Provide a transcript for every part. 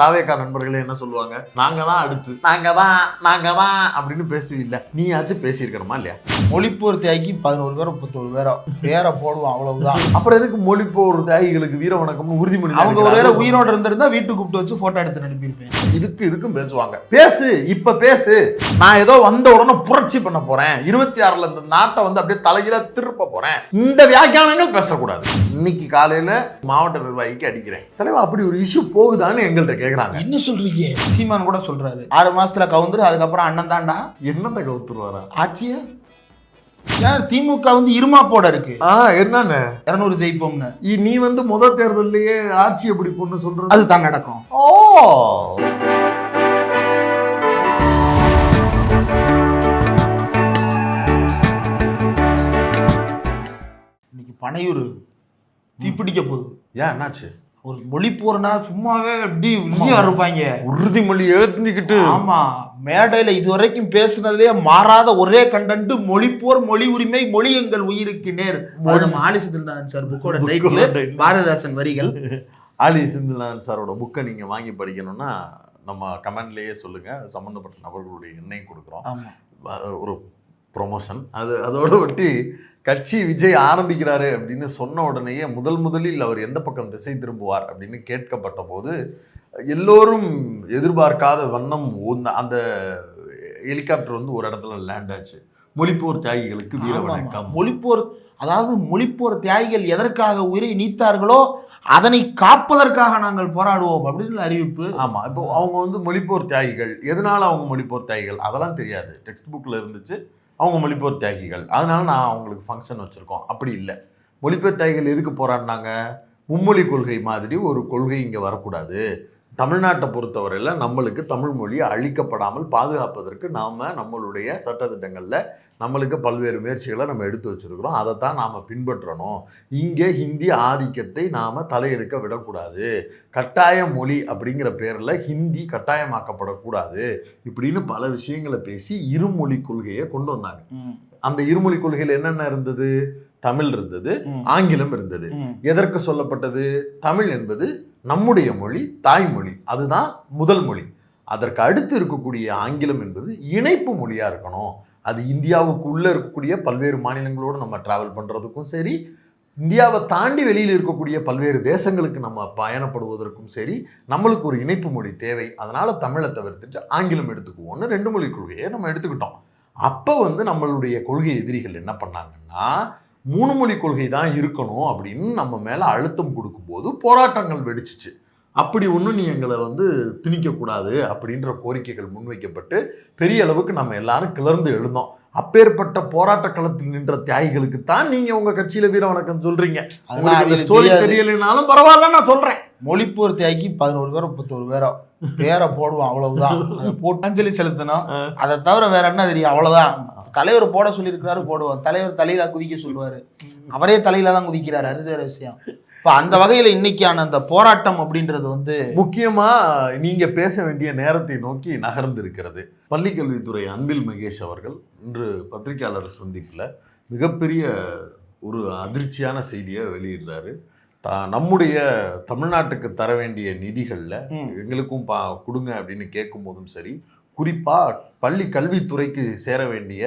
தாவேக்கா நண்பர்களே என்ன சொல்லுவாங்க? நாங்க தான் அடுத்து. நாங்க தான் நாங்க தான் அப்படின்னு பேசுவில்ல. நீயாச்சும் பேசியிருக்கணுமா இல்லையா? மொழிப்போர் தியாகி பதினோரு பேரோ முப்பத்தோரு பேரோ பேரை போடுவோம் அவ்வளவுதான். அப்புறம் எதுக்கு மொழிப்போர் தியாகிகளுக்கு வீர வணக்கம்னு உறுதிமொழி அவங்க? ஒருவேளை உயிரோட இருந்திருந்தா வீட்டுக்கு கூப்பிட்டு வச்சு போட்டோ எடுத்து அனுப்பியிருப்பேன். இதுக்கு இதுக்கும் பேசுவாங்க. பேசு இப்ப பேசு. நான் ஏதோ வந்த உடனே புரட்சி பண்ண போறேன். இருபத்தி ஆறுல இந்த நாட்டை வந்து அப்படியே தலைகீழ திருப்ப போறேன். இந்த வியாக்கியானங்கள் பேசக்கூடாது. இன்னைக்கு காலையில மாவட்ட நிர்வாகிக்கு அடிக்கிறேன். தலைவா அப்படி ஒரு இஷ்யூ போகுதான்னு எங்கள்கிட்ட கேக்குறாங்க. என்ன சொல்றீங்க? சீமான் கூட சொல்றாரு. ஆறு மாசத்துல கவுந்துரு அதுக்கப்புறம் அண்ணன் தாண்டா என்னத்தை கவுத்துருவாரா? ஆட்சிய? ஏன் திமுக வந்து இருமா போட இருக்கு? ஆ என்னன்னு இருநூறு ஜெயிப்போம்னு. நீ வந்து முத தேர்தல்லையே ஆட்சி எப்படி பொண்ணு சொல்றது? அது தான் நடக்கும். ஓ! இன்னைக்கு பனையூர் தீப்பிடிக்க போகுது. ஏன் என்னாச்சு? ஒரு மொழி போறனா சும்மாவே எப்படி விஜயம் இருப்பாங்க. உறுதிமொழி எழுந்துக்கிட்டு ஆமா மேடையில இதுவரைக்கும் பேசுனதுலயே மாறாத ஒரே கண்டென்ட் மொழிப்போர் மொழி உரிமை மொழி எங்கள் உயிருக்கு நேர். நம்ம ஆலி சிதம்பரம் சார் புக்கோட டைட்டில். பாரதிதாசன் வரிகள். ஆலி சிந்துலான் சாரோட புக்கை நீங்க வாங்கி படிக்கணும்னா நம்ம கமெண்ட்லயே சொல்லுங்க. அது சம்பந்தப்பட்ட நபர்களுடைய எண்ணையும் கொடுக்குறோம். ஒரு ப்ரொமோஷன் அது அதோட ஒட்டி கட்சி விஜய் ஆரம்பிக்கிறாரு அப்படின்னு சொன்ன உடனேயே முதல் முதலில் அவர் எந்த பக்கம் திசை திரும்புவார் அப்படின்னு கேட்கப்பட்ட போது எல்லோரும் எதிர்பார்க்காத வண்ணம் அந்த ஹெலிகாப்டர் வந்து ஒரு இடத்துல லேண்ட் ஆச்சு. மொழிப்போர் தியாகிகளுக்கு வீர. வணக்கம். மொழிப்போர் அதாவது மொழிப்போர் தியாகிகள் எதற்காக உயிரை நீத்தார்களோ அதனை காப்பதற்காக நாங்கள் போராடுவோம் அப்படின்னு அறிவிப்பு. ஆமா இப்போ அவங்க வந்து மொழிப்போர் தியாகிகள். எதனால அவங்க மொழிப்போர் தியாகிகள்? அதெல்லாம் தெரியாது. டெக்ஸ்ட் புக்ல இருந்துச்சு. அவங்க மொழிப்போர் தியாகிகள் அதனால நான் அவங்களுக்கு ஃபங்க்ஷன் வச்சுருக்கோம். அப்படி இல்லை. மொழிபெயர் தியாகிகள் எதுக்கு போராடினாங்க? மும்மொழி கொள்கை மாதிரி ஒரு கொள்கை இங்கே வரக்கூடாது. தமிழ்நாட்டை பொறுத்தவரையில் நம்மளுக்கு தமிழ் மொழி அழிக்கப்படாமல் பாதுகாப்பதற்கு நாம் நம்மளுடைய சட்டத்திட்டங்களில் நம்மளுக்கு பல்வேறு முயற்சிகளை நம்ம எடுத்து வச்சிருக்கிறோம். அதைத்தான் நாம் பின்பற்றணும். இங்கே ஹிந்தி ஆதிக்கத்தை நாம் தலையெடுக்க விடக்கூடாது. கட்டாய மொழி அப்படிங்கிற பேரில் ஹிந்தி கட்டாயமாக்கப்படக்கூடாது இப்படின்னு பல விஷயங்களை பேசி இருமொழி கொள்கையை கொண்டு வந்தாங்க. அந்த இருமொழி கொள்கையில் என்னென்ன இருந்தது? தமிழ் இருந்தது ஆங்கிலம் இருந்தது. எதற்கு சொல்லப்பட்டது? தமிழ் என்பது நம்முடைய மொழி தாய்மொழி அதுதான் முதல் மொழி. அதற்கு அடுத்து இருக்கக்கூடிய ஆங்கிலம் என்பது இணைப்பு மொழியாக இருக்கணும். அது இந்தியாவுக்குள்ளே இருக்கக்கூடிய பல்வேறு மாநிலங்களோடு நம்ம ட்ராவல் பண்ணுறதுக்கும் சரி இந்தியாவை தாண்டி வெளியில் இருக்கக்கூடிய பல்வேறு தேசங்களுக்கு நம்ம பயணப்படுவதற்கும் சரி நம்மளுக்கு ஒரு இணைப்பு மொழி தேவை. அதனால் தமிழை தவிர்த்துட்டு ஆங்கிலம் எடுத்துக்குவோம்னு ரெண்டு மொழி கொள்கையை நம்ம எடுத்துக்கிட்டோம். அப்போ வந்து நம்மளுடைய கொள்கை எதிரிகள் என்ன பண்ணாங்கன்னா மூணு மொழி கொள்கை தான் இருக்கணும் அப்படின்னு நம்ம மேலே அழுத்தம் கொடுக்கும்போது போராட்டங்கள் வெடிச்சிச்சு. அப்படி ஒன்றும் நீ எங்களை வந்து திணிக்கக்கூடாது அப்படின்ற கோரிக்கைகள் முன்வைக்கப்பட்டு பெரிய அளவுக்கு நம்ம எல்லாரும் கிளர்ந்து எழுந்தோம். அப்பேற்பட்ட போராட்ட களத்தில் நின்ற தியாகிகளுக்கு தான் நீங்க உங்க கட்சியில வீர வணக்கம் சொல்றீங்க. ஸ்டோரி. தெரியலைனாலும் பரவாயில்ல நான் சொல்றேன். மொழிப்போர் தியாகி பதினோரு பேரோ முப்பத்தோரு பேரோ. பேரை போடுவோம் அவ்வளவுதான். அதை போட்டு அஞ்சலி செலுத்தணும். அதை தவிர வேற என்ன தெரியும்? அவ்வளவுதான். தலைவர் போட சொல்லியிருக்காரு போடுவோம். தலைவர் தலையில குதிக்க சொல்லுவாரு. அவரே தலையில தான் குதிக்கிறாரு. அது வேற விஷயம். இப்ப அந்த வகையில இன்னைக்கான அந்த போராட்டம் அப்படின்றது வந்து முக்கியமா நீங்க பேச வேண்டிய நேரத்தை நோக்கி நகர்ந்து இருக்கிறது பள்ளிக்கல்வித்துறை அன்பில் மகேஷ் அவர்கள் இன்று பத்திரிகையாளர் சந்திப்பில் மிகப்பெரிய ஒரு அதிர்ச்சியான செய்தியை வெளியிடுறாரு. தா நம்முடைய தமிழ்நாட்டுக்கு தர வேண்டிய நிதிகளில். எங்களுக்கும் பா கொடுங்க அப்படின்னு கேட்கும் போதும் சரி குறிப்பாக பள்ளி கல்வித்துறைக்கு சேர வேண்டிய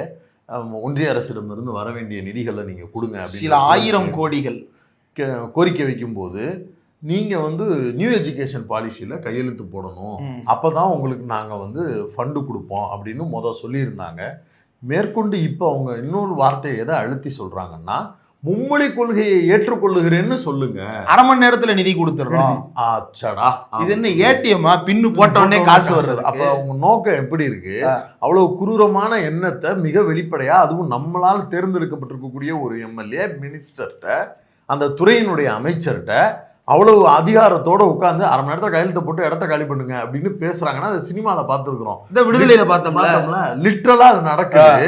ஒன்றிய அரசிடமிருந்து வர வேண்டிய நிதிகளை நீங்கள் கொடுங்க அப்படின்னு சில ஆயிரம் கோடிகள். கோரிக்கை வைக்கும்போது நீங்கள் வந்து நியூ எஜுகேஷன் பாலிசியில் கையெழுத்து போடணும். அப்போ தான் உங்களுக்கு நாங்கள் வந்து ஃபண்டு கொடுப்போம் அப்படின்னு முத சொல்லியிருந்தாங்க. மேற்கொண்டு இப்போ அவங்க இன்னொரு வார்த்தையை எதை அழுத்தி சொல்கிறாங்கன்னா மும்மொழி கொள்கையை ஏற்றுக்கொள்ளுகிறேன்னு சொல்லுங்க. அரை மணி நேரத்துல நிதி கொடுத்துடுறோம். ஆச்சடா. இது என்ன ஏடிஎம்மா? பின்னு போட்ட உடனே காசு வருது அப்ப அவங்க நோக்கம் எப்படி இருக்கு. அவ்வளவு குரூரமான எண்ணத்தை மிக வெளிப்படையா அதுவும் நம்மளால் தேர்ந்தெடுக்கப்பட்டிருக்கக்கூடிய ஒரு எம்எல்ஏ மினிஸ்டர்கிட்ட அந்த துறையினுடைய அமைச்சர்கிட்ட அவ்வளவு அதிகாரத்தோட உட்கார்ந்து அரை மணி நேரத்துல கையெழுத்த போட்டு இடத்த காலி பண்ணுங்க அப்படின்னு பேசுறாங்கன்னா அதை சினிமால பார்த்துருக்குறோம். இந்த விடுதலையில பார்த்தோம்ல? பார்த்தோம்ல. லிட்ரலா அது நடக்குது.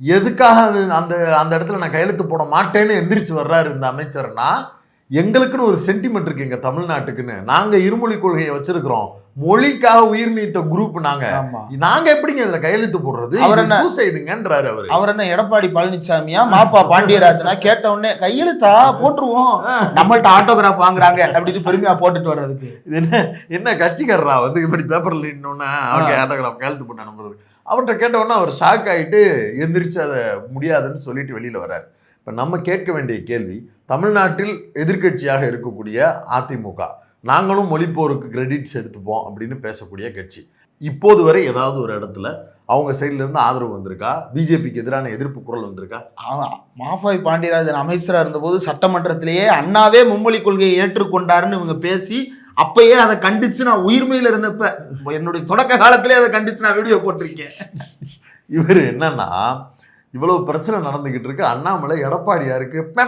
எதுக்காக அந்த அந்த இடத்துல நான் கையெழுத்து போட மாட்டேன்னு எந்திரிச்சு வர்றாரு இந்த அமைச்சர்னா எங்களுக்குன்னு ஒரு சென்டிமெண்ட் இருக்கு எங்க தமிழ்நாட்டுக்குன்னு. நாங்க இருமொழி கொள்கையை வச்சிருக்கிறோம். மொழிக்காக உயிர் நீத்த குரூப் நாங்க. நாங்க எப்படிங்க இதுல கையெழுத்து போடுறது? அவர் என்ன- சூசைடுங்கன்றாரு அவரு. அவர் என்ன எடப்பாடி பழனிசாமியா மாப்பா பாண்டியராஜனா? கேட்ட உடனே கையெழுத்தா? போட்டுருவோம். நம்மள்ட்ட ஆட்டோகிராஃப் வாங்குறாங்க அப்படின்னு பெருமையா போட்டுட்டு வர்றதுக்கு. இது என்ன என்ன கட்சிக்காரரா? வந்து இப்படி பேப்பர்ல நின்னோன்னா அவருக்கு ஆட்டோகிராஃப் கையெழுத்து போட்டு அனுப்புறது. அவர்கிட்ட கேட்ட உடனே அவர் ஷாக் ஆயிட்டு எந்திரிச்சு அதை முடியாதுன்னு சொல்லிட்டு வெளியில வர்றாரு. இப்ப நம்ம கேட்க வேண்டிய கேள்வி தமிழ்நாட்டில் எதிர்க்கட்சியாக இருக்கக்கூடிய அதிமுக. நாங்களும் மொழிப்போருக்கு கிரெடிட்ஸ் எடுத்துப்போம் அப்படின்னு பேசக்கூடிய கட்சி. இப்போது வரை ஏதாவது ஒரு இடத்துல அவங்க சைடுல இருந்து ஆதரவு வந்திருக்கா? பிஜேபிக்கு எதிரான எதிர்ப்பு குரல் வந்திருக்கா? மாஃபாய் பாண்டியராஜன் அமைச்சரா இருந்தபோது சட்டமன்றத்திலேயே அண்ணாவே மும்மொழி கொள்கையை ஏற்றுக்கொண்டாருன்னு இவங்க பேசி அப்பயே அதை கண்டிச்சு நான் உயிர்மையில இருந்தப்ப என்னுடைய தொடக்க காலத்திலே அதை கண்டிச்சு நான் வீடியோ போட்டிருக்கேன். இவர் என்னன்னா இவ்வளவு பிரச்சனை நடந்துக்கிட்டு இருக்கு. அண்ணாமலை எடப்பாடியாருக்கு பே,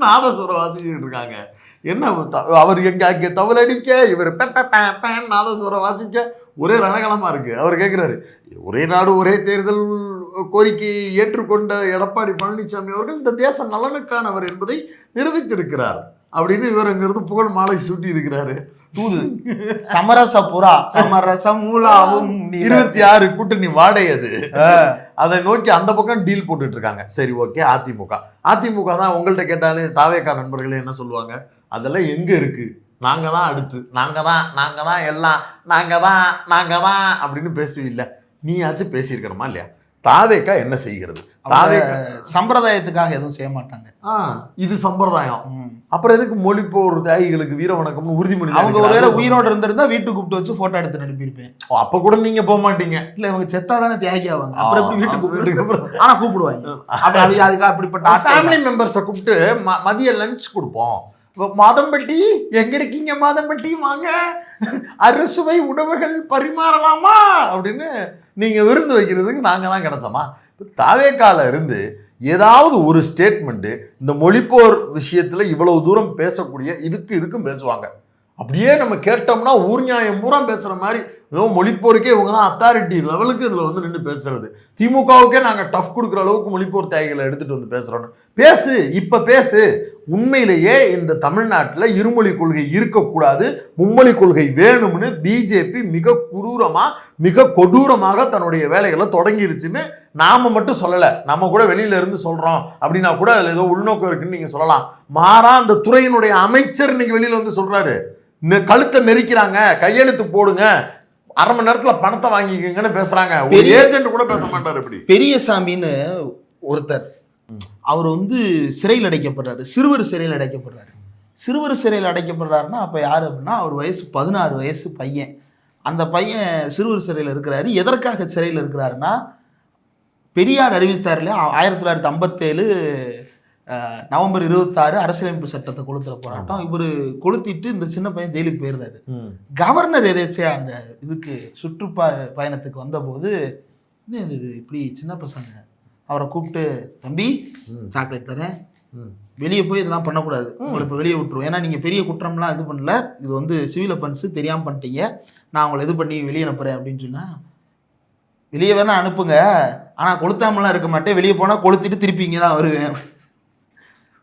நாதஸ்வரம் வாசிக்கிட்டு இருக்காங்க. என்ன த- அவர் எங்க அங்கே தவளடிக்க இவர் நாதஸ்வரம் வாசிக்க ஒரே ரணகலமா இருக்கு. அவர் கேட்குறாரு ஒரே நாடு ஒரே தேர்தல் கோரிக்கையை ஏற்றுக்கொண்ட எடப்பாடி பழனிசாமி அவர்கள் இந்த தேச நலனுக்கானவர் என்பதை நிரூபித்திருக்கிறார். அப்படின்னு இவர் அங்கிருந்து புகழ் மாலை சூட்டி இருக்கிறாரு தூது. சமரச புறா சமரச மூலாவும் இருபத்தி ஆறு கூட்டணி வாடை அது அதை நோக்கி அந்த பக்கம் டீல் போட்டுட்டு இருக்காங்க சரி ஓகே அதிமுக. அதிமுக தான் உங்கள்ட்ட கேட்டாலே தாவேக்கா நண்பர்களே என்ன சொல்லுவாங்க? அதெல்லாம் எங்க இருக்கு? நாங்க தான் அடுத்து. நாங்க தான் நாங்க தான் எல்லாம் நாங்க தான் நாங்க தான் அப்படின்னு பேசுவில்ல நீயாச்சும் பேசியிருக்கிறோமா இல்லையா? தாவேக்கா என்ன செய்கிறது? தாவேக்கா. சம்பிரதாயத்துக்காக எதுவும் செய்ய மாட்டாங்க. ஆ இது சம்பிரதாயம். அப்புறம் எதுக்கு மொழிப்போர் தியாகிகளுக்கு வீர வணக்கம்னு உறுதிமொழி அவங்க? ஒருவேளை உயிரோட இருந்திருந்தா வீட்டுக்கு கூப்பிட்டு வச்சு போட்டோ எடுத்து அனுப்பியிருப்பேன். அப்ப கூட நீங்க போக மாட்டீங்க. இல்ல இவங்க செத்தா தானே தியாகி ஆவாங்க அப்புறம் எப்படி வீட்டுக்கு கூப்பிட்டு ஆனா கூப்பிடுவாங்க. அப்படி அதுக்காக அப்படிப்பட்ட ஃபேமிலி மெம்பர்ஸை கூப்பிட்டு மதிய லஞ்ச் கொடுப்போம். மாதம்பட்டி எங்க இருக்கீங்க மாதம்பட்டி? வாங்க. அறுசுவை உணவுகள் பரிமாறலாமா? அப்படின்னு நீங்க விருந்து வைக்கிறதுக்கு நாங்க தான் கிடைச்சோமா தாவேக்கால இருந்து ஏதாவது ஒரு ஸ்டேட்மெண்ட்டு இந்த மொழிப்போர் விஷயத்தில் இவ்வளவு தூரம் பேசக்கூடிய இதுக்கு இதுக்கும் பேசுவாங்க. அப்படியே நம்ம கேட்டோம்னா ஊர் நியாயம் பூரா பேசுகிற மாதிரி ஏதோ மொழிப்போருக்கே இவங்க தான் அத்தாரிட்டி லெவலுக்கு இதில் வந்து நின்று பேசுறது. திமுகவுக்கே நாங்கள் டஃப் கொடுக்குற அளவுக்கு மொழிப்போர் தியாகிகளை எடுத்துகிட்டு வந்து பேசுகிறோன்னு பேசு இப்போ பேசு. உண்மையிலேயே இந்த தமிழ்நாட்டில் இருமொழி கொள்கை இருக்கக்கூடாது மும்மொழி கொள்கை வேணும்னு பிஜேபி மிக குரூரமாக மிக கொடூரமாக தன்னுடைய வேலைகளை தொடங்கிருச்சுன்னு நாம மட்டும் சொல்லலை. நம்ம கூட வெளியில இருந்து சொல்கிறோம் அப்படின்னா கூட அதில் ஏதோ உள்நோக்கம் இருக்குன்னு நீங்கள் சொல்லலாம். மாறா அந்த துறையினுடைய அமைச்சர் இன்னைக்கு வெளியில் வந்து சொல்கிறாரு கழுத்தை நெரிக்கிறாங்க. கையெழுத்து போடுங்க. அரை மணி நேரத்துல பணத்தை வாங்கிக்கங்கன்னு பேசுறாங்க. ஒரு ஏஜென்ட் கூட பேச மாட்டாரு இப்படி. பெரியசாமின்னு ஒருத்தர் அவர் வந்து சிறையில் அடைக்கப்படுறாரு. சிறுவர் சிறையில் அடைக்கப்படுறாரு. சிறுவர் சிறையில் அடைக்கப்படுறாருன்னா அப்போ யார் அப்படின்னா அவர் வயசு பதினாறு வயசு பையன். அந்த பையன் சிறுவர் சிறையில் இருக்கிறாரு. எதற்காக சிறையில் இருக்கிறாருன்னா பெரியார் அறிவித்தார் இல்லையா? ஆயிரத்தி தொள்ளாயிரத்தி ஐம்பத்தேழு நவம்பர் இருபத்தாறு அரசியலமைப்பு சட்டத்தை கொளுத்துற போராட்டம். இவர் கொளுத்திட்டு இந்த சின்ன பையன் ஜெயிலுக்கு போயிருந்தாரு. கவர்னர் எதேச்சியா அந்த இதுக்கு சுற்றுப்பா பயணத்துக்கு வந்தபோது என்ன இது இப்படி சின்ன பசங்க? அவரை கூப்பிட்டு தம்பி. சாக்லேட் தரேன். வெளியே போய் இதெல்லாம் பண்ணக்கூடாது. உங்களை இப்போ வெளியே விட்டுருவோம். ஏன்னா நீங்கள் பெரிய குற்றம்லாம் இது பண்ணல. இது வந்து சிவில் அஃபென்ஸ் தெரியாமல் பண்ணிட்டீங்க. நான் உங்களை இது பண்ணி வெளியே அனுப்புகிறேன் அப்படின்னு சொன்னா வெளியே வேணா அனுப்புங்க. ஆனால் கொளுத்தாமலாம் இருக்க மாட்டேன். வெளியே போனால் கொளுத்திட்டு திருப்பி இங்கே தான் வருவேன்.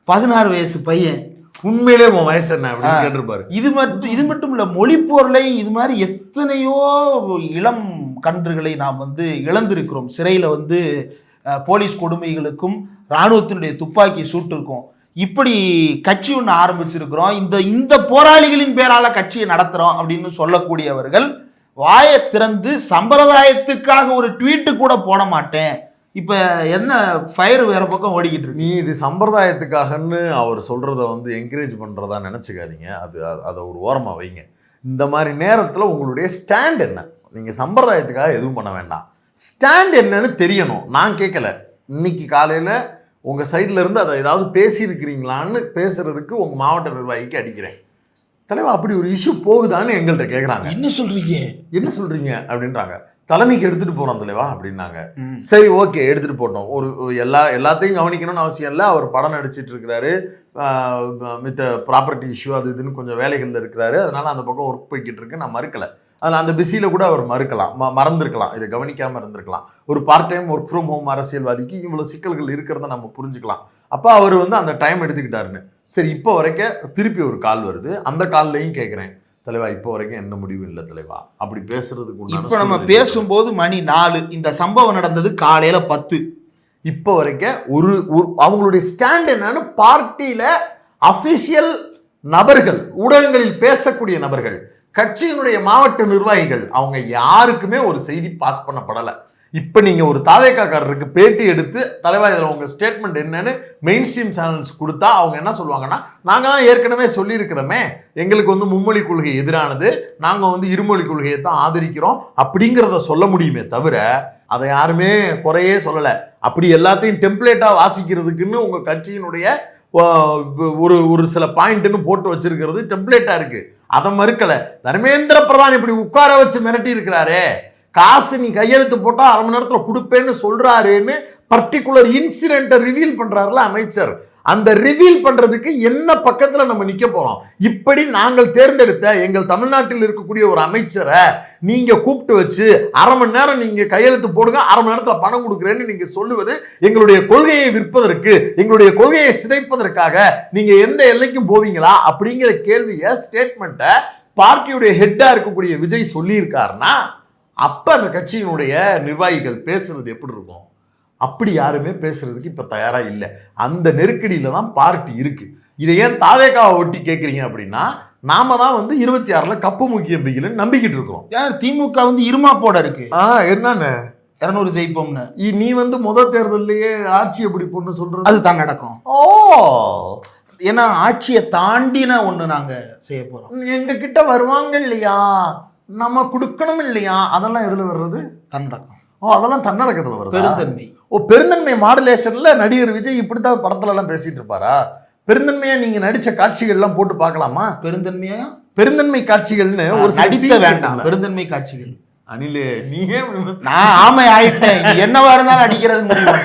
பதினாறு வயசு பையன். உண்மையிலே உன் வயசு என்ன அப்படின்னு. கேட்டிருப்பாரு. இது மட்டும் இது மட்டும் இல்ல மொழிப்போர்லை இது மாதிரி எத்தனையோ இளம் கன்றுகளை நாம் வந்து இழந்திருக்கிறோம். சிறையில வந்து போலீஸ் கொடுமைகளுக்கும் இராணுவத்தினுடைய துப்பாக்கி சூட்டிருக்கோம் இப்படி கட்சி ஒன்று ஆரம்பிச்சிருக்கிறோம். இந்த இந்த போராளிகளின் பேரால கட்சியை நடத்துறோம் அப்படின்னு சொல்லக்கூடியவர்கள் வாயை திறந்து சம்பிரதாயத்துக்காக ஒரு ட்வீட்டு கூட போட மாட்டேன். இப்ப என்ன ஃபயர் வேற பக்கம் ஓடிக்கிட்டு இருக்கு. நீ இது சம்பிரதாயத்துக்காகன்னு அவர் சொல்றத வந்து என்கரேஜ் பண்றதா நினைச்சுக்காதீங்க. அது அது- ஒரு ஓரமா வைங்க. இந்த மாதிரி நேரத்துல உங்களுடைய ஸ்டாண்ட் என்ன? நீங்க சம்பிரதாயத்துக்காக எதுவும் பண்ண வேண்டாம். ஸ்டாண்ட் என்னன்னு தெரியணும். நான் கேட்கல இன்னைக்கு காலையில உங்க சைடுல இருந்து அதை ஏதாவது பேசியிருக்கிறீங்களான்னு பேசுறதுக்கு உங்க மாவட்ட நிர்வாகிக்கு அடிக்கிறேன். தலைவா அப்படி ஒரு இஷ்யூ போகுதான்னு எங்கள்கிட்ட கேட்குறாங்க என்ன சொல்றீங்க? என்ன சொல்றீங்க? அப்படின்றாங்க. தலைமைக்கு எடுத்துட்டு போறோம் தலைவா அப்படின்னாங்க. சரி ஓகே எடுத்துட்டு போட்டோம். ஒரு எல்லா எல்லாத்தையும் கவனிக்கணும்னு அவசியம் இல்லை. அவர் படம் நடிச்சிட்டு இருக்கிறாரு. மித்த ப்ராப்பர்ட்டி இஷ்யூ அது இதுன்னு கொஞ்சம் வேலைகளில் இருக்கிறாரு. அதனால அந்த பக்கம் ஒர்க் போய்கிட்டு இருக்கு. நான் மறுக்கல. அதில் அந்த பிஸியில் கூட அவர் மறுக்கலாம். ம மறந்துருக்கலாம். இதை கவனிக்காமல் இருந்திருக்கலாம். ஒரு part time work from home அரசியல்வாதிக்கு இவ்வளோ சிக்கல்கள் இருக்கிறத நம்ம புரிஞ்சுக்கலாம். அப்போ அவர் வந்து அந்த டைம் எடுத்துக்கிட்டாருன்னு. சரி இப்போ வரைக்கும் திருப்பி ஒரு கால் வருது. அந்த கால்லையும் கேட்குறேன் தலைவா இப்போ வரைக்கும் எந்த முடிவும் இல்லை தலைவா. அப்படி பேசுறதுக்கு இப்ப நம்ம பேசும்போது மணி நாலு. இந்த சம்பவம் நடந்தது காலையில பத்து. இப்போ வரைக்கும் ஒரு ஒரு- அவங்களுடைய ஸ்டாண்ட் என்னன்னு பார்ட்டியில அபிஷியல் நபர்கள் ஊடகங்களில் பேசக்கூடிய நபர்கள் கட்சியினுடைய மாவட்ட நிர்வாகிகள் அவங்க யாருக்குமே ஒரு செய்தி பாஸ் பண்ணப்படலை. இப்போ நீங்கள் ஒரு தாவேக்காரருக்கு பேட்டி எடுத்து தலைவா இதில் உங்கள் ஸ்டேட்மெண்ட் என்னன்னு மெயின் ஸ்ட்ரீம் சேனல்ஸ் கொடுத்தா அவங்க என்ன சொல்லுவாங்கன்னா நாங்கள் தான் ஏற்கனவே சொல்லியிருக்கிறோமே எங்களுக்கு வந்து மும்மொழி கொள்கை எதிரானது நாங்கள் வந்து இருமொழி கொள்கையை தான் ஆதரிக்கிறோம் அப்படிங்கிறத சொல்ல முடியுமே தவிர அதை யாருமே குறையே சொல்லலை. அப்படி எல்லாத்தையும் டெம்ப்ளேட்டாக வாசிக்கிறதுக்குன்னு உங்கள் கட்சியினுடைய ஒரு ஒரு சில பாயிண்ட்டுன்னு போட்டு வச்சிருக்கிறது டெம்ப்ளேட்டாக இருக்குது அதை மறுக்கலை. தர்மேந்திர பிரதான் இப்படி உட்கார வச்சு மிரட்டி இருக்கிறாரே காசு நீ கையெழுத்து போட்டால் அரை மணி நேரத்தில் கொடுப்பேன்னு சொல்கிறாருன்னு பர்டிகுலர் இன்சிடென்ட்டை ரிவீல் பண்ணுறாருல அமைச்சர். அந்த ரிவீல் பண்ணுறதுக்கு என்ன பக்கத்தில் நம்ம நிற்க போகிறோம் இப்படி நாங்கள் தேர்ந்தெடுத்த எங்கள் தமிழ்நாட்டில் இருக்கக்கூடிய ஒரு அமைச்சரை நீங்கள் கூப்பிட்டு வச்சு அரை மணி நேரம் நீங்கள் கையெழுத்து போடுங்க அரை மணி நேரத்தில் பணம் கொடுக்குறேன்னு நீங்கள் சொல்லுவது எங்களுடைய கொள்கையை விற்பதற்கு எங்களுடைய கொள்கையை சிதைப்பதற்காக நீங்கள் எந்த எல்லைக்கும் போவீங்களா? அப்படிங்கிற கேள்வியை ஸ்டேட்மெண்ட்டை பார்ட்டியுடைய ஹெட்டாக இருக்கக்கூடிய விஜய் சொல்லியிருக்காருன்னா அப்ப அந்த கட்சியினுடைய நிர்வாகிகள் பேசுறது எப்படி இருக்கும்? அப்படி யாருமே பேசுறதுக்கு இப்ப தயாரா இல்லை. அந்த நெருக்கடியில தான் பார்ட்டி இருக்கு. இதை ஏன் தாவேக்காவை ஒட்டி கேட்குறீங்க அப்படின்னா நாம தான் வந்து இருபத்தி ஆறுல கப்பு முக்கியம் பிகிலன்னு நம்பிக்கிட்டு இருக்கிறோம். ஏன் திமுக வந்து இருமா போட இருக்கு. ஆ என்னன்னு இருநூறு ஜெயிப்போம்னு. நீ வந்து முத தேர்தல்லையே ஆட்சி எப்படி பொண்ணு சொல்றது? அதுதான் நடக்கும். ஓ! ஏன்னா ஆட்சியை தாண்டின ஒண்ணு நாங்க செய்ய போறோம். எங்க கிட்ட வருவாங்க இல்லையா? நம்ம கொடுக்கணும் இல்லையா? அதெல்லாம் எதுல வர்றது? தன்னடக்கம். ஓ அதெல்லாம் தன்னடக்கத்துல வருது? பெருந்தன்மை. ஓ பெருந்தன்மை மாடுலேஷன்ல நடிகர் விஜய் இப்படித்தான் படத்துல எல்லாம் பேசிட்டு இருப்பாரா? பெருந்தன்மையா நீங்க நடிச்ச காட்சிகள் எல்லாம் போட்டு பார்க்கலாமா? பெருந்தன்மையா? பெருந்தன்மை காட்சிகள்னு ஒரு நடித்த வேண்டாம். பெருந்தன்மை காட்சிகள். அனிலே நீயே நான் ஆமை ஆயிட்டேன் என்னவா இருந்தாலும் அடிக்கிறது முடியும்.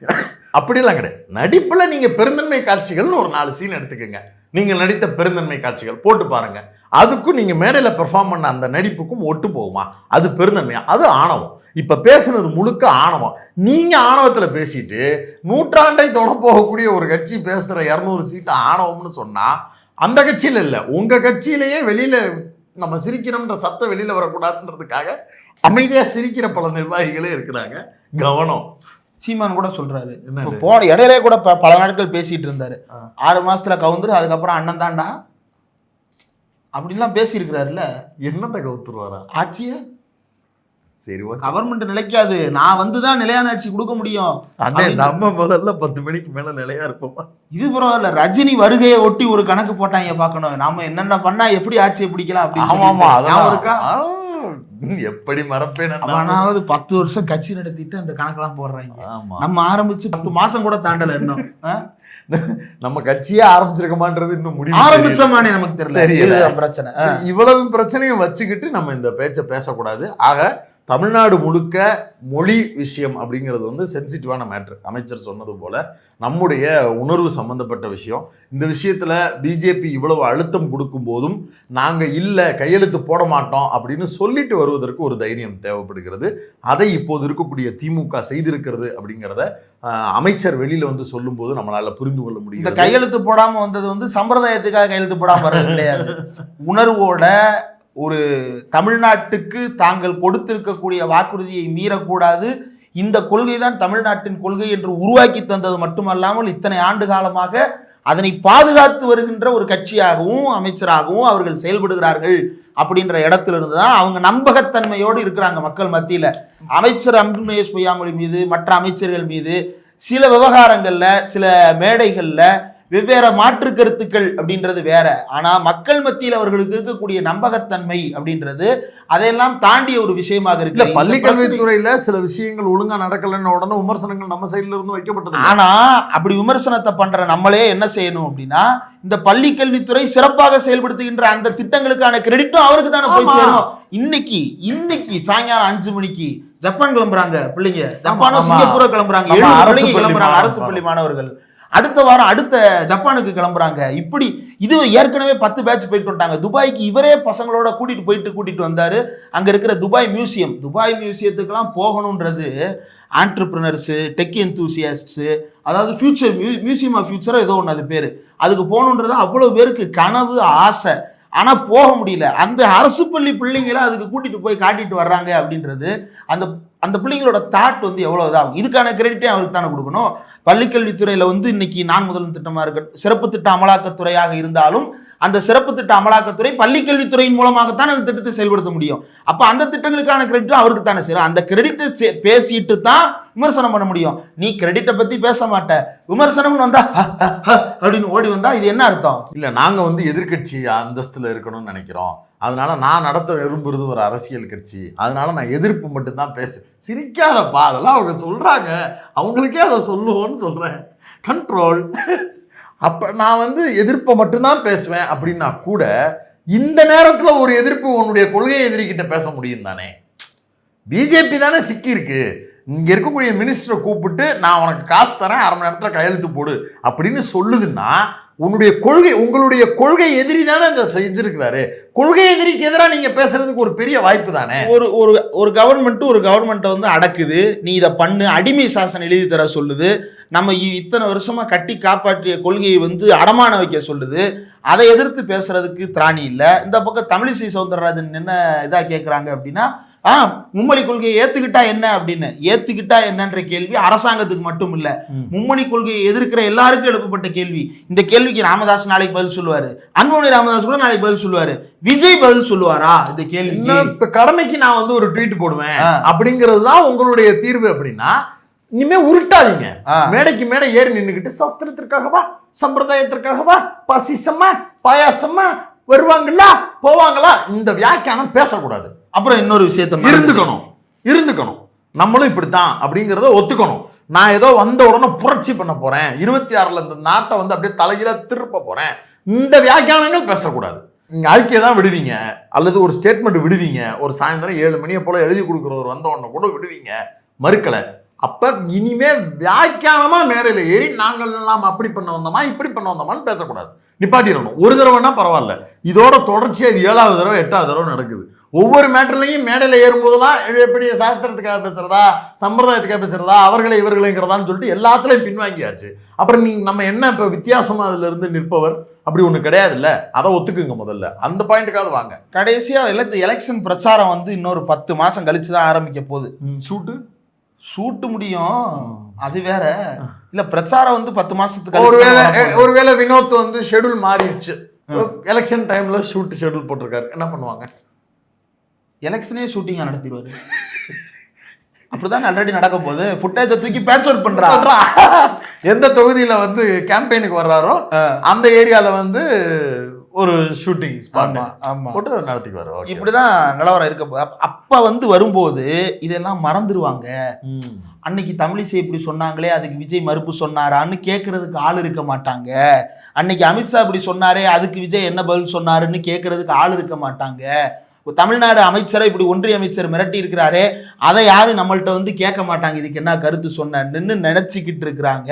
அப்படிலாம் கிடையாது. நடிப்புல நீங்க பெருந்தன்மை காட்சிகள்னு ஒரு நாலு சீன் எடுத்துக்கோங்க. நீங்க நடித்த பெருந்தன்மை காட்சிகள் போட்டு பாருங்க. அதுக்கும் நீங்க மேடையில பெர்ஃபார்ம் பண்ண அந்த நடிப்புக்கும் ஒட்டு போகுமா? அது பெருந்தன்மையா? அது ஆணவம். இப்ப பேசுனது முழுக்க ஆணவம். நீங்க ஆணவத்துல பேசிட்டு நூற்றாண்டை தொட போகக்கூடிய ஒரு கட்சி பேசுற இரநூறு சீட்டு ஆணவம்னு சொன்னா அந்த கட்சியில இல்ல. உங்க கட்சியிலேயே வெளியில நம்ம சிரிக்கிறோம்ன்ற சத்தம் வெளியில வரக்கூடாதுன்றதுக்காக அமைதியா சிரிக்கிற பல நிர்வாகிகளே இருக்கிறாங்க. கவனம். சீமான் கூட சொல்றாரு? இப்ப போன இடையிலே கூட பல நாட்கள் பேசிட்டு இருந்தாரு. ஆறு மாசத்துல கவுந்துரு அதுக்கப்புறம் அண்ணன் தாண்டா. அப்படிலாம் பேசியிருக்கிறாருல்ல என்னத்தை கவுத்துருவாரா? ஆட்சிய? சரி கவர்மெண்ட் நிலைக்காது. நான் வந்து தான் நிலையான ஆட்சி கொடுக்க முடியும். அண்ணே நம்ம முதல்ல பத்து மணிக்கு மேல நிலையா இருப்போமா? இது பரவாயில்ல. ரஜினி வருகையை ஒட்டி ஒரு கணக்கு போட்டாங்க பார்க்கணும். நாம என்னென்ன பண்ணா எப்படி ஆட்சியை பிடிக்கலாம் அப்படின்னு எப்படி மறப்பேன் அவனாவது பத்து வருஷம் கட்சி நடத்திட்டு அந்த கணக்கெல்லாம் போடுறாங்க. நம்ம ஆரம்பிச்சு பத்து மாசம் கூட தாண்டல இன்னும்? நம்ம கட்சியே ஆரம்பிச்சிருக்கமான்றது இன்னும் முடிவு ஆரம்பிச்சோமானே நமக்கு தெரியல. பிரச்சனை. இவ்வளவு பிரச்சனையும் வச்சுக்கிட்டு நம்ம இந்த பேச்சை பேசக்கூடாது. ஆக தமிழ்நாடு முழுக்க மொழி விஷயம் அப்படிங்கிறது வந்து சென்சிட்டிவான மேட்ரு அமைச்சர் சொன்னது போல் நம்முடைய உணர்வு சம்பந்தப்பட்ட விஷயம். இந்த விஷயத்துல பிஜேபி இவ்வளவு அழுத்தம் கொடுக்கும் போதும் நாங்கள் இல்லை கையெழுத்து போட மாட்டோம் அப்படின்னு சொல்லிட்டு வருவதற்கு ஒரு தைரியம் தேவைப்படுகிறது. அதை இப்போது இருக்கக்கூடிய திமுக செய்திருக்கிறது அப்படிங்கிறத அமைச்சர் வெளியில் வந்து சொல்லும்போது நம்மளால புரிந்து கொள்ள முடியும் இந்த கையெழுத்து போடாமல் வந்தது வந்து சம்பிரதாயத்துக்காக கையெழுத்து போடாமல் வர்றது கிடையாது. உணர்வோட ஒரு தமிழ்நாட்டுக்கு தாங்கள் கொடுத்திருக்கக்கூடிய வாக்குறுதியை மீறக்கூடாது. இந்த கொள்கை தான் தமிழ்நாட்டின் கொள்கை என்று உருவாக்கி தந்தது மட்டுமல்லாமல் இத்தனை ஆண்டு காலமாக அதனை பாதுகாத்து வருகின்ற ஒரு கட்சியாகவும் அமைச்சராகவும் அவர்கள் செயல்படுகிறார்கள் அப்படின்ற இடத்துல இருந்து தான் அவங்க நம்பகத்தன்மையோடு இருக்கிறாங்க மக்கள் மத்தியில். அமைச்சர் அன்புமேஷ் பொய்யாமொழி மீது மற்ற அமைச்சர்கள் மீது சில விவகாரங்களில் சில மேடைகளில் வெவ்வேறு மாற்று கருத்துக்கள் அப்படின்றது வேற. ஆனா மக்கள் மத்தியில் அவர்களுக்கு இருக்கக்கூடிய நம்பகத்தன்மை அப்படின்றது அதையெல்லாம் தாண்டிய ஒரு விஷயமாக இல்ல இருக்கு இந்த பள்ளி பிரச்சனை- கல்வித்துறையில சில விஷயங்கள் ஒழுங்கா நடக்கலன்னு உடனே விமர்சனங்கள் நம்ம சைடுல இருந்து வைக்கப்பட்டது ஆனா அப்படி விமர்சனத்தை பண்ற நம்மளே என்ன செய்யணும் அப்படின்னா இந்த பள்ளி கல்வித்துறை சிறப்பாக செயல்படுத்துகின்ற அந்த திட்டங்களுக்கான கிரெடிட்டும் அவருக்கு தானே போய். சேரும். இன்னைக்கு இன்னைக்கு சாயங்காலம் அஞ்சு மணிக்கு ஜப்பான் கிளம்புறாங்க பிள்ளைங்க. ஜப்பானும். சிங்கப்பூரோ கிளம்புறாங்க. கிளம்புறாங்க. அரசு. பள்ளி மாணவர்கள். அடுத்த வாரம் அடுத்த ஜப்பானுக்கு கிளம்புறாங்க. இப்படி இது ஏற்கனவே பத்து பேட்ச் போயிட்டு வந்துட்டாங்க. துபாய்க்கு இவரே பசங்களோட கூட்டிட்டு போயிட்டு கூட்டிட்டு வந்தாரு. அங்க இருக்கிற துபாய் மியூசியம் துபாய் மியூசியத்துக்கெல்லாம் போகணுன்றது ஆண்டர்பிரினர்ஸு டெக் என்தூசியாஸ்ட்ஸு அதாவது ஃபியூச்சர் மியூ மியூசியம் ஆஃப் ஃபியூச்சரோ ஏதோ ஒன்று அது பேர். அதுக்கு போகணுன்றது அவ்வளோ பேருக்கு கனவு ஆசை. ஆனால் போக முடியல. அந்த அரசு பள்ளி பிள்ளைங்களை அதுக்கு கூட்டிகிட்டு போய் காட்டிட்டு வர்றாங்க அப்படின்றது அந்த அந்த பிள்ளைங்களோட தாட் வந்து எவ்வளோ இதாகும்? இதுக்கான கிரெடிட்டே அவருக்கு தானே கொடுக்கணும்? பள்ளிக்கல்வித்துறையில் வந்து இன்னைக்கு நான் முதல் திட்டமாக இருக்கட்டும் சிறப்பு திட்ட அமலாக்கத்துறையாக இருந்தாலும் அந்த சிறப்பு திட்ட அமலாக்கத்துறை பள்ளிக்கல்வித்துறையின் மூலமாகத்தான் அந்த திட்டத்தை செயல்படுத்த முடியும். அப்போ அந்த திட்டங்களுக்கான கிரெடிட் அவருக்கு தானே சரி? அந்த கிரெடிட்டை பேசிட்டு தான் விமர்சனம் பண்ண முடியும். நீ கிரெடிட்டை பற்றி பேச மாட்ட. விமர்சனம்னு வந்தா அப்படின்னு ஓடி வந்தா இது என்ன அர்த்தம்? இல்ல நாங்க வந்து எதிர்க்கட்சி அந்தஸ்துல இருக்கணும்னு நினைக்கிறோம். அதனால நான் நடத்த விரும்புறது ஒரு அரசியல் கட்சி. அதனால நான் எதிர்ப்பு மட்டும்தான் பேசு சிரிக்காதப்பா. அதெல்லாம் அவங்க சொல்றாங்க. அவங்களுக்கே அதை சொல்லுவோன்னு சொல்றேன். கண்ட்ரோல் அப்போ நான் வந்து எதிர்ப்பை மட்டும்தான் பேசுவேன் அப்படின்னா கூட இந்த நேரத்தில் ஒரு எதிர்ப்பு உன்னுடைய கொள்கை எதிரிக்கிட்ட பேச முடியும் தானே? பிஜேபி தானே சிக்கி இங்கே இருக்கக்கூடிய மினிஸ்டரை கூப்பிட்டு நான் உனக்கு காசு தரேன் அரை மணி நேரத்தில் கையெழுத்து போடு. அப்படின்னு சொல்லுதுன்னா உன்னுடைய கொள்கை உங்களுடைய கொள்கை எதிரி தானே இந்த செஞ்சிருக்கிறாரு. கொள்கை எதிரிக்கு எதிராக நீங்கள் பேசுறதுக்கு ஒரு பெரிய வாய்ப்பு தானே? ஒரு ஒரு ஒரு கவர்மெண்ட்டு ஒரு கவர்மெண்ட்டை வந்து அடக்குது. நீ இதை பண்ணு அடிமை சாசனம் எழுதி தர சொல்லுது. நம்ம இத்தனை வருஷமா கட்டி காப்பாற்றிய கொள்கையை வந்து அடமான வைக்க சொல்லுது. அதை எதிர்த்து பேசுறதுக்கு திராணி இல்லை. இந்த பக்கம் தமிழிசை சவுந்தரராஜன் என்ன இதா கேட்குறாங்க அப்படின்னா ஆ மும்மொழி கொள்கையை ஏத்துக்கிட்டா என்ன? அப்படின்னு. ஏத்துக்கிட்டா என்னன்ற கேள்வி அரசாங்கத்துக்கு மட்டும் இல்ல. மும்மொழி கொள்கையை எதிர்க்கிற எல்லாருக்கும் எழுப்பப்பட்ட கேள்வி. இந்த கேள்விக்கு ராமதாஸ் நாளைக்கு பதில் சொல்லுவாரு. அன்புமணி ராமதாஸ் கூட நாளைக்கு பதில் சொல்லுவாரு. விஜய் பதில் சொல்லுவாரா? இந்த இன்னும் இப்ப கடமைக்கு நான் வந்து ஒரு ட்வீட் போடுவேன். அப்படிங்கிறது தான் உங்களுடைய தீர்வு அப்படின்னா இனிமே உருட்டாதீங்க. மேடைக்கு மேடை ஏறி நின்னுக்கிட்டு சஸ்திரத்திற்காகவா சம்பிரதாயத்திற்காகவா பசிசமா பாயாசமா வருவாங்களா போவாங்களா இந்த வியாக்கியானம் பேசக்கூடாது. அப்புறம் இன்னொரு விஷயத்த. இருந்துக்கணும். இருந்துக்கணும். நம்மளும் இப்படித்தான் அப்படிங்கிறத ஒத்துக்கணும். நான் ஏதோ வந்த உடனே புரட்சி பண்ண போறேன். இருபத்தி ஆறுல இந்த நாட்டை வந்து அப்படியே தலையில திருப்ப போறேன். இந்த வியாக்கியானங்கள் பேசக்கூடாது. நீங்க அறிக்கையை தான் விடுவீங்க. அல்லது ஒரு ஸ்டேட்மெண்ட் விடுவீங்க. ஒரு சாயந்தரம் ஏழு மணியை போல எழுதி கொடுக்குறவர் வந்த உடனே கூட விடுவீங்க. மறுக்கலை. அப்ப இனிமே வியாக்கியானமா மேடையில ஏறி நாங்கள் எல்லாம் அப்படி பண்ண வந்தோமா இப்படி பண்ண வந்தோமான்னு பேசக்கூடாது. நிப்பாட்டிடணும். ஒரு தடவைனா பரவாயில்ல. இதோட தொடர்ச்சியா இது ஏழாவது தடவை எட்டாவது தடவை நடக்குது. ஒவ்வொரு மேட்டர்லையும் மேடையில் ஏறும்போதெல்லாம் எப்படி சாஸ்திரத்துக்காக பேசுறதா சம்பிரதாயத்துக்காக பேசுறதா அவர்களை இவர்களைங்கிறதான்னு சொல்லிட்டு எல்லாத்துலயும் பின்வாங்கியாச்சு. அப்புறம் நீங்க நம்ம என்ன இப்போ வித்தியாசமா அதுல இருந்து நிற்பவர்? அப்படி ஒண்ணு கிடையாதுல்ல. அதை ஒத்துக்குங்க முதல்ல. அந்த பாயிண்ட்டுக்காவது வாங்க. கடைசியா எலக்ட் எலெக்ஷன் பிரச்சாரம் வந்து இன்னொரு பத்து மாசம் கழிச்சு தான் ஆரம்பிக்க போகுது ஷூட்டு சூட்டு முடியும். அது வேற. இல்ல பிரச்சாரம் வந்து பத்து மாசத்துக்கு ஒருவேளை. ஒருவேளை வினோத் வந்து ஷெட்யூல் மாறிடுச்சு. எலெக்ஷன் டைம்ல ஷூட் ஷெட்யூல் போட்டிருக்காரு. என்ன பண்ணுவாங்க? எலெக்ஷனே ஷூட்டிங்கா நடத்திடுவாரு. அப்படிதான் ஆல்ரெடி நடக்க போகுது. ஃபுட்டேஜை தூக்கி பேட்ச் அவுட் பண்றா. எந்த தொகுதியில வந்து கேம்பெயினுக்கு வர்றாரோ அந்த ஏரியால வந்து ஒரு ஷூட்டிங் ஸ்பாட் ஆமா ஆமா. போட்டு நடத்திக்குவாரு இப்படிதான் நிலவரம் இருக்க அப்ப- வந்து வரும்போது இதெல்லாம் மறந்துடுவாங்க அன்னைக்கு தமிழிசை இப்படி சொன்னாங்களே அதுக்கு விஜய் மறுப்பு சொன்னாரான்னு கேட்கறதுக்கு ஆள் இருக்க மாட்டாங்க. அன்னைக்கு அமித்ஷா இப்படி சொன்னாரே அதுக்கு விஜய் என்ன பதில் சொன்னாருன்னு கேட்கறதுக்கு ஆள் இருக்க மாட்டாங்க. தமிழ்நாடு அமைச்சரை இப்படி ஒன்றிய அமைச்சர் மிரட்டி இருக்கிறாரே அதை யாரும் நம்மள்ட்ட வந்து கேட்க மாட்டாங்க. இதுக்கு என்ன கருத்து சொன்னன்னு நினைச்சுக்கிட்டு இருக்கிறாங்க.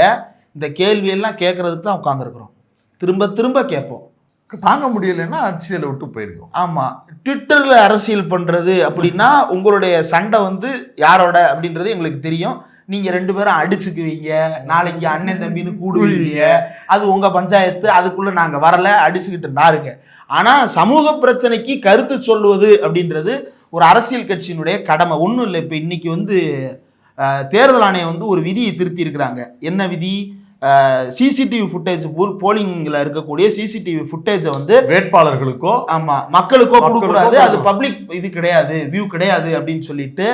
இந்த கேள்வியெல்லாம் கேட்கறதுக்கு தான் உட்காந்துருக்குறோம் திரும்ப திரும்ப கேட்போம். தாங்க முடியலைன்னா அரசியலை விட்டு போயிருக்கோம். ஆமா. ட்விட்டர்ல அரசியல் பண்றது அப்படின்னா உங்களுடைய சண்டை வந்து யாரோட அப்படின்றது எங்களுக்கு தெரியும். நீங்க ரெண்டு பேரும் அடிச்சுக்குவீங்க. நாளைக்கு அண்ணன் தம்பின்னு கூடுவீங்க. அது உங்க பஞ்சாயத்து. அதுக்குள்ள நாங்க வரல. அடிச்சுக்கிட்டு நாருங்க. ஆனா சமூக பிரச்சனைக்கு கருத்து சொல்லுவது அப்படின்றது ஒரு அரசியல் கட்சியினுடைய கடமை. ஒன்றும் இல்லை. இப்போ இன்னைக்கு வந்து தேர்தல் ஆணையம் வந்து ஒரு விதியை திருத்தி இருக்கிறாங்க என்ன விதி? சிசிடிவி ஃபுட்டேஜ் போலிங்கில் இருக்கக்கூடிய சிசிடிவி ஃபுட்டேஜை வந்து வேட்பாளர்களுக்கோ ஆமா மக்களுக்கோ கொடுக்கூடாது அது. பப்ளிக் இது கிடையாது வியூ கிடையாது அப்படின்னு சொல்லிட்டு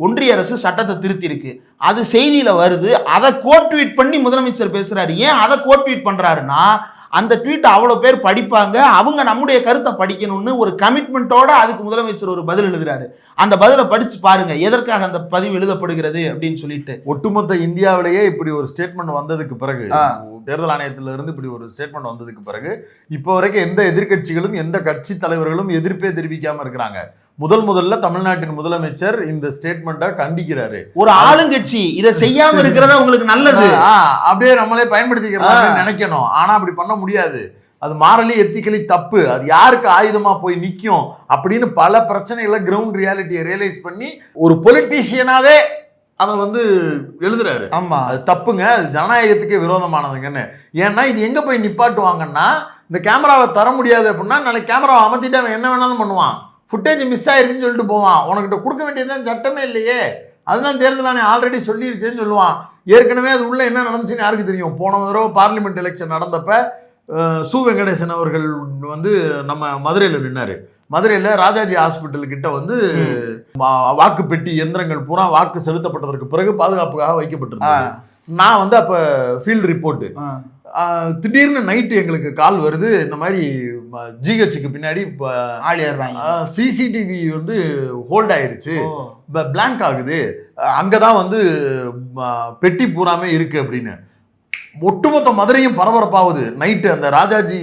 ஒன்றிய அரசு சட்டத்தை திருத்தி இருக்கு அது செய்தியில வருது. அதை கோட் ட்வீட் பண்ணி முதலமைச்சர் பேசுறாரு. ஏன் அதை கோட் ட்வீட் பண்றாருன்னா அந்த ட்வீட் அவ்வளோ பேர் படிப்பாங்க. அவங்க நம்முடைய கருத்தை படிக்கணும்னு ஒரு கமிட்மெண்ட்டோட அதுக்கு முதலமைச்சர் ஒரு பதில் எழுதுறாரு. அந்த பதிலை படிச்சு பாருங்க. எதற்காக அந்த பதிவு எழுதப்படுகிறது அப்படின்னு சொல்லிட்டு. ஒட்டுமொத்த இந்தியாவிலேயே இப்படி ஒரு ஸ்டேட்மெண்ட் வந்ததுக்கு பிறகு. தேர்தல் ஆணையத்துல இருந்து இப்படி ஒரு ஸ்டேட்மெண்ட் வந்ததுக்கு பிறகு இப்போ வரைக்கும் எந்த எதிர்க்கட்சிகளும் எந்த கட்சி தலைவர்களும் எதிர்ப்பே தெரிவிக்காம இருக்கிறாங்க. முதல் முதல்ல தமிழ்நாட்டின் முதலமைச்சர் இந்த ஸ்டேட்மெண்ட்டை கண்டிக்கிறாரு. ஒரு ஆளுங்கட்சி இதை செய்யாம இருக்கிறதா உங்களுக்கு நல்லது? அப்படியே நம்மளே பயன்படுத்திக்கிறோம் நினைக்கணும். ஆனா அப்படி பண்ண முடியாது. அது மாறலி எத்திக்கலி தப்பு. அது யாருக்கு ஆயுதமா போய் நிக்கும் அப்படின்னு பல பிரச்சனைகளை கிரவுண்ட் ரியாலிட்டியை ரியலைஸ் பண்ணி ஒரு பொலிட்டீஷியனாவே அதை வந்து எழுதுறாரு. ஆமா. அது தப்புங்க. அது ஜனநாயகத்துக்கே விரோதமானதுங்கன்னு. ஏன்னா இது எங்க போய் நிப்பாட்டுவாங்கன்னா இந்த கேமராவை தர முடியாது அப்படின்னா நாளைக்கு கேமராவை அமர்த்திட்டு அவன் என்ன வேணாலும் பண்ணுவான். ஃபுட்டேஜ் மிஸ் ஆயிருச்சுன்னு சொல்லிட்டு போவான். உனக்கிட்ட கொடுக்க வேண்டியதுதான் சட்டமே இல்லையே. அதுதான் தேர்தல் ஆணையம் ஆல்ரெடி சொல்லிருச்சேன்னு சொல்லுவான். ஏற்கனவே அது உள்ள என்ன நடந்துச்சுன்னு யாருக்கு தெரியும்? போன தடவை பார்லிமெண்ட் எலெக்ஷன் நடந்தப்ப சு வெங்கடேசன் அவர்கள் வந்து நம்ம மதுரையில் நின்னாரு. மதுரையில் ராஜாஜி ஹாஸ்பிட்டல் கிட்ட வந்து வாக்கு பெட்டி எந்திரங்கள் பூரா வாக்கு செலுத்தப்பட்டதற்கு பிறகு பாதுகாப்புக்காக வைக்கப்பட்டிருந்தது. நான் வந்து அப்போ ஃபீல்டு ரிப்போர்ட்டு திடீர்னு நைட்டு எங்களுக்கு கால் வருது. இந்த மாதிரி ஜிஹெச்சுக்கு பின்னாடி சிசிடிவி வந்து ஹோல்ட் ஆயிருச்சு. பிளாங்க் ஆகுது. அங்கே தான் வந்து பெட்டி பூராமே இருக்கு அப்படின்னு. ஒட்டுமொத்த மதுரையும் பரபரப்பாகுது. நைட்டு அந்த ராஜாஜி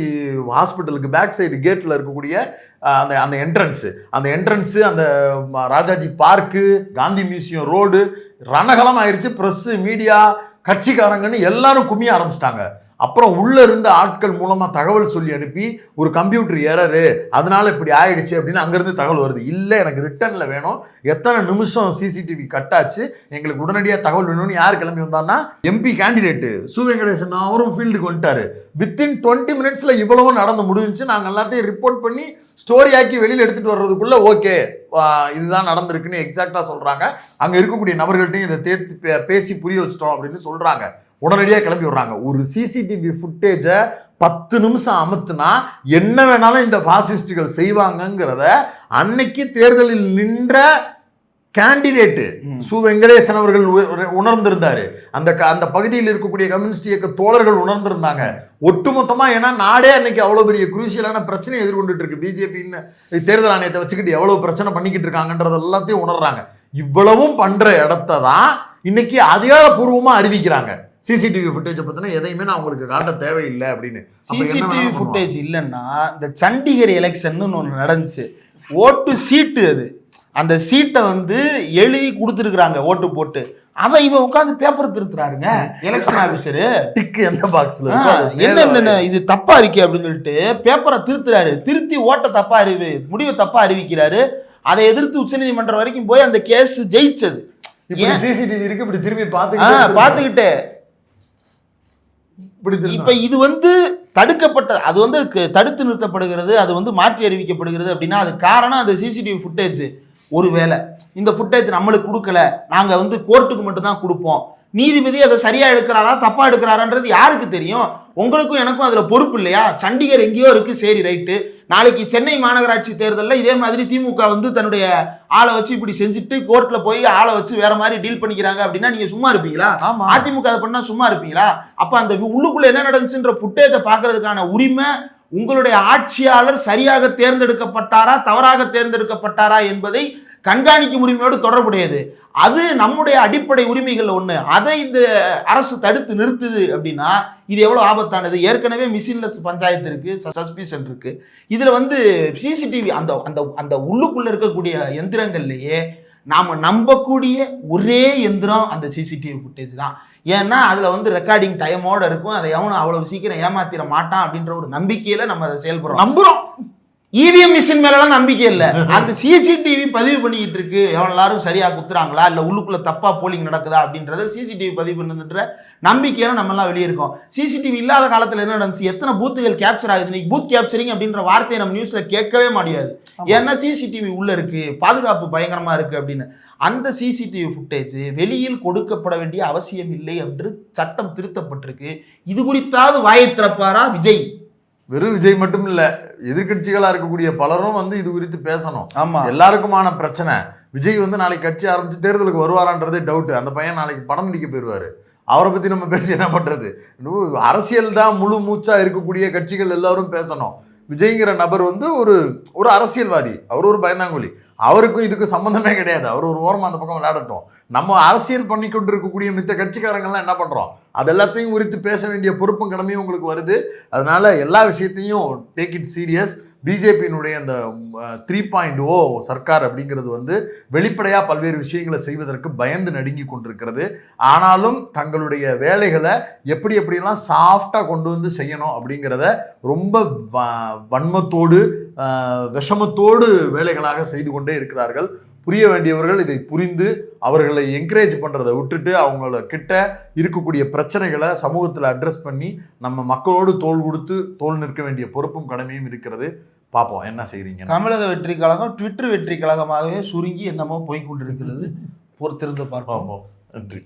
ஹாஸ்பிட்டலுக்கு பேக் சைடு கேட்டில் இருக்கக்கூடிய அந்த அந்த என்ட்ரன்ஸு அந்த என்ட்ரன்ஸு அந்த Rajaji park Gandhi museum road ரணகலம் ஆயிடுச்சு ப்ரெஸ்ஸு மீடியா கட்சிக்காரங்கன்னு எல்லாரும் குமிய ஆரம்பிச்சிட்டாங்க. அப்புறம் உள்ளே இருந்த ஆட்கள் மூலமாக தகவல் சொல்லி அனுப்பி ஒரு கம்ப்யூட்டர் எரரு அதனால் இப்படி ஆயிடுச்சு அப்படின்னு அங்கேருந்து தகவல் வருது. இல்லை எனக்கு ரிட்டர்னில் வேணும். எத்தனை நிமிஷம் சிசிடிவி கட்டாச்சு எங்களுக்கு உடனடியாக தகவல் வேணும்னு யார் கிளம்பி வந்தான்னா எம்பி கேண்டிடேட்டு சு வெங்கடேசன் அவரும் ஃபீல்டுக்கு வந்துட்டாரு. வித்தின் டுவெண்ட்டி மினிட்ஸில் இவ்வளவும் நடந்து முடிஞ்சுச்சு. நாங்கள் எல்லாத்தையும் ரிப்போர்ட் பண்ணி ஸ்டோரி ஆக்கி வெளியில் எடுத்துகிட்டு வர்றதுக்குள்ளே ஓகே இதுதான் நடந்திருக்குன்னு எக்ஸாக்டாக சொல்கிறாங்க அங்கே இருக்கக்கூடிய நபர்கள்ட்டையும் இதை தேர்த்து பே- பேசி புரிய வச்சிட்டோம் அப்படின்னு சொல்கிறாங்க உடனடியாக கிளம்பி விடுறாங்க. ஒரு சிசிடிவி ஃபுட்டேஜை பத்து நிமிஷம் அமுத்துனா என்ன வேணாலும் இந்த பாசிஸ்டுகள் செய்வாங்கங்கிறத அன்னைக்கு தேர்தலில் நின்ற கேண்டிடேட்டு சு வெங்கடேசன் அவர்கள் உணர்ந்திருந்தாரு. அந்த அந்த பகுதியில் இருக்கக்கூடிய கம்யூனிஸ்ட் இயக்க தோழர்கள் உணர்ந்திருந்தாங்க. ஒட்டுமொத்தமா ஏன்னா நாடே அன்னைக்கு அவ்வளவு பெரிய குரூசியலான பிரச்சனையை எதிர்கொண்டுட்டு இருக்கு. பிஜேபின்னு தேர்தல் ஆணையத்தை வச்சுக்கிட்டு எவ்வளவு பிரச்சனை பண்ணிக்கிட்டு இருக்காங்கன்றது எல்லாத்தையும் உணர்றாங்க. இவ்வளவும் பண்ற இடத்த தான் இன்னைக்கு அதிகாரப்பூர்வமா அறிவிக்கிறாங்க. சிசிடிவி ஃபுட்டேஜை பத்தின எதையுமே நான் உங்களுக்கு காட்ட தேவையில்லை அப்படின்னு. சிசிடிவி. ஃபுட்டேஜ் இல்லைன்னா இந்த சண்டிகர் எலெக்ஷன் ஒன்று நடந்துச்சு. ஓட்டு சீட்டு அது. அந்த சீட்டை வந்து எழுதி கொடுத்துருக்குறாங்க ஓட்டு போட்டு. அதை இவன் உட்காந்து பேப்பர் திருத்துறாருங்க எலெக்ஷன் ஆஃபீஸரு டிக் எந்த பாக்ஸ்ல இருக்கோ அது மேல என்ன என்ன இது தப்பா இருக்கே அப்படின்னு சொல்லிட்டு பேப்பரை திருத்துறாரு. திருத்தி ஓட்ட தப்பா அறிவு முடிவை தப்பா அறிவிக்கிறாரு. அதை எதிர்த்து உச்சநீதிமன்றம் வரைக்கும் போய் அந்த கேஸ் ஜெயிச்சது? சிசிடிவி இருக்கு இப்படி திரும்பி ஆ, பார்த்துக்கிட்டு. இப்ப இது வந்து தடுக்கப்பட்ட அது வந்து க- தடுத்து நிறுத்தப்படுகிறது அது வந்து மாற்றி அறிவிக்கப்படுகிறது அப்படின்னா அது காரணம் அந்த சிசிடிவி ஃபுட்டேஜ் ஒருவேளை இந்த ஃபுட்டேஜ் நம்மளுக்கு கொடுக்கல. நாங்க வந்து கோர்ட்டுக்கு மட்டும்தான் கொடுப்போம். நீதிபதி அதை சரியா எடுக்கிறாரா தப்பா எடுக்கிறாரான்றது யாருக்கு தெரியும்? உங்களுக்கும் எனக்கும் அதுல பொறுப்பு இல்லையா? சண்டிகர் எங்கேயோ இருக்கு சரி ரைட்டு நாளைக்கு சென்னை மாநகராட்சி தேர்தலில் இதே மாதிரி திமுக வந்து தன்னுடைய ஆளை வச்சு இப்படி செஞ்சுட்டு கோர்ட்ல போய் ஆளை வச்சு வேற மாதிரி டீல் பண்ணிக்கிறாங்க அப்படின்னா நீங்க சும்மா இருப்பீங்களா? அதிமுக அதை பண்ணா சும்மா இருப்பீங்களா? அப்ப அந்த உள்ளுக்குள்ள என்ன நடந்துச்சுன்ற புட்டேஜை பார்க்கிறதுக்கான உரிமை உங்களுடைய ஆட்சியாளர் சரியாக தேர்ந்தெடுக்கப்பட்டாரா தவறாக தேர்ந்தெடுக்கப்பட்டாரா என்பதை கண்காணிக்கும் உரிமையோடு தொடர்புடையது. அது நம்முடைய அடிப்படை உரிமைகள் ஒன்று அதை இந்த அரசு தடுத்து நிறுத்துது அப்படின்னா இது எவ்வளோ ஆபத்தானது? ஏற்கனவே மிஷின்லெஸ் பஞ்சாயத்து இருக்குது சஸ்பிஷன் இருக்குது இதில் வந்து சிசிடிவி அந்த அந்த அந்த உள்ளுக்குள்ளே இருக்கக்கூடிய எந்திரங்கள்லேயே நாம் நம்பக்கூடிய ஒரே எந்திரம் அந்த சிசிடிவி ஃபுட்டேஜ் தான். ஏன்னா அதில் வந்து ரெக்கார்டிங் டைமோடு இருக்கும். அதை எவனும் அவ்வளோ சீக்கிரம் ஏமாத்திர மாட்டான் அப்படின்ற ஒரு நம்பிக்கையில் நம்ம அதை செயல்படுறோம். நம்புகிறோம் இவிஎம் மிஷின் மேலலாம் நம்பிக்கை இல்லை. அந்த சிசிடிவி பதிவு பண்ணிக்கிட்டு இருக்கு. எவன் எல்லாரும் சரியா குத்துறாங்களா? இல்ல உள்ளுக்குள்ள தப்பா போலிங் நடக்குதா? அப்படின்றத சிசிடிவி பதிவு பண்ணுன்ற நம்பிக்கையில நம்ம எல்லாம் வெளியே இருக்கோம் சிசிடிவி இல்லாத காலத்துல என்ன நடந்துச்சு? எத்தனை பூத்துகள் கேப்சர் ஆகுது? இன்னைக்கு பூத் கேப்சரிங் அப்படின்ற வார்த்தையை நம்ம நியூஸ்ல கேட்கவே முடியாது ஏன்னா சிசிடிவி உள்ள இருக்கு. பாதுகாப்பு பயங்கரமா இருக்கு அப்படின்னு. அந்த சிசிடிவி ஃபுட்டேஜ் வெளியில் கொடுக்கப்பட வேண்டிய அவசியம் இல்லை என்று சட்டம் திருத்தப்பட்டிருக்கு. இது குறித்தாவது வாயை திறப்பாரா? விஜய். வெறும் விஜய் மட்டும் இல்ல எதிர்க்கட்சிகளா இருக்கக்கூடிய பலரும் வந்து இது குறித்து பேசணும். ஆமா. எல்லாருக்குமான பிரச்சனை. விஜய் வந்து நாளைக்கு கட்சி ஆரம்பிச்சு தேர்தலுக்கு வருவாரான்றதே டவுட் அந்த பையன் நாளைக்கு படம் நடிக்க போயிடுவாரு அவரை பத்தி நம்ம பேசி என்ன பண்றது? இன்னும் அரசியல் தான் முழு மூச்சா இருக்கக்கூடிய கட்சிகள் எல்லாரும் பேசணும். விஜய்ங்கிற நபர் வந்து ஒரு ஒரு அரசியல்வாதி. அவர் ஒரு பயந்தாங்கொலி அவருக்கும் இதுக்கு சம்மந்தமே கிடையாது. அவர் ஒரு ஓரமாக அந்த பக்கம் விளையாடட்டும். நம்ம அரசியல் பண்ணி கொண்டு இருக்கக்கூடிய மித்த கட்சிக்காரங்கள்லாம் என்ன பண்ணுறோம் அது எல்லாத்தையும் குறித்து பேச வேண்டிய பொறுப்பும் கடமையும் உங்களுக்கு வருது. அதனால எல்லா விஷயத்தையும் டேக் இட் சீரியஸ் பிஜேபியினுடைய அந்த த்ரீ பாயிண்ட் ஓ சர்க்கார் அப்படிங்கிறது வந்து வெளிப்படையாக பல்வேறு விஷயங்களை செய்வதற்கு பயந்து நடுங்கி கொண்டிருக்கிறது. ஆனாலும் தங்களுடைய வேலைகளை எப்படி எப்படியெல்லாம் சாஃப்டாக கொண்டு வந்து செய்யணும் அப்படிங்கிறத ரொம்ப வ- வன்மத்தோடு விஷமத்தோடு வேலைகளாக செய்து கொண்டே இருக்கிறார்கள். புரிய வேண்டியவர்கள் இதை புரிந்து அவர்களை என்கரேஜ் பண்றதை விட்டுட்டு அவங்கள கிட்ட இருக்கக்கூடிய பிரச்சனைகளை சமூகத்தில் அட்ரஸ் பண்ணி நம்ம மக்களோடு தோள் கொடுத்து தோள் நிற்க வேண்டிய பொறுப்பும் கடமையும் இருக்கிறது. பார்ப்போம் என்ன செய்றீங்க தமிழக வெற்றி கழகம் ட்விட்டர் வெற்றி கழகமாகவே சுருங்கி என்னமோ போய் கொண்டிருக்கிறது. பொறுத்திருந்து பார்ப்போம். நன்றி.